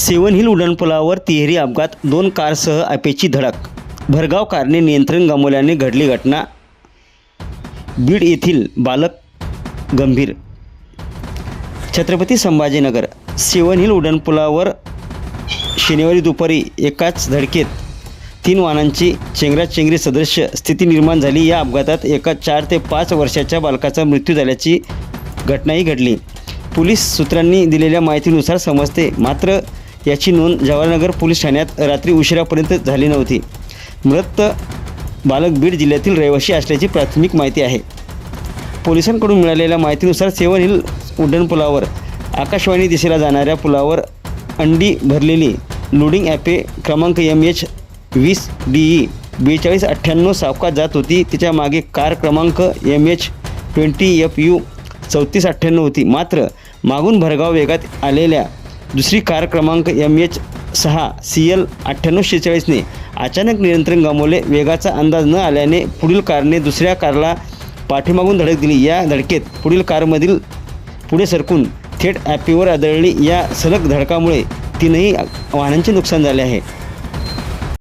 सेवन hill उड्डाणपुलावर तिहेरी अपघात दोन कारसह अपेची धडक. भरगाव कारने नियंत्रण गमावल्याने घडली घटना. बीड येथील बालक गंभीर. छत्रपती संभाजीनगर सेवन हिल उड्डाणपुलावर शनिवारी दुपारी एकाच धडकेत तीन वाहनांची चेंगराचेंगरी सदृश्य स्थिती निर्माण झाली. या अपघातात एका चार ते पाच वर्षाच्या बालकाचा मृत्यू झाल्याची घटनाही घडली. पोलीस सूत्रांनी दिलेल्या माहितीनुसार समजते मात्र याची नोंद जवाहरनगर पोलीस ठाण्यात रात्री उशिरापर्यंत झाली नव्हती. मृत बालक बीड जिल्ह्यातील रहिवासी असल्याची प्राथमिक माहिती आहे. पोलिसांकडून मिळालेल्या माहितीनुसार सेवन हिल उड्डाणपुलावर आकाशवाणी दिशेला जाणाऱ्या पुलावर अंडी भरलेली लोडिंग ॲपे क्रमांक एम एच वीस डी ई बेचाळीस अठ्ठ्याण्णव सावकात जात होती. तिच्यामागे कार क्रमांक M H twenty F U चौतीस अठ्ठ्याण्णव होती. मात्र मागून भरगाव वेगात आलेल्या दुसरी कार क्रमांक एम एच सहा सी एल अठ्ठ्याण्णव शेहेचाळीसने अचानक नियंत्रण गमावले. वेगाचा अंदाज न आल्याने पुढील कारने दुसऱ्या कारला पाठीमागून धडक दिली. या धडकेत पुढील कारमधील पुढे सरकून थेट ॲपीवर आदळली. या सलग धडकामुळे तीनही वाहनांचे नुकसान झाले आहे.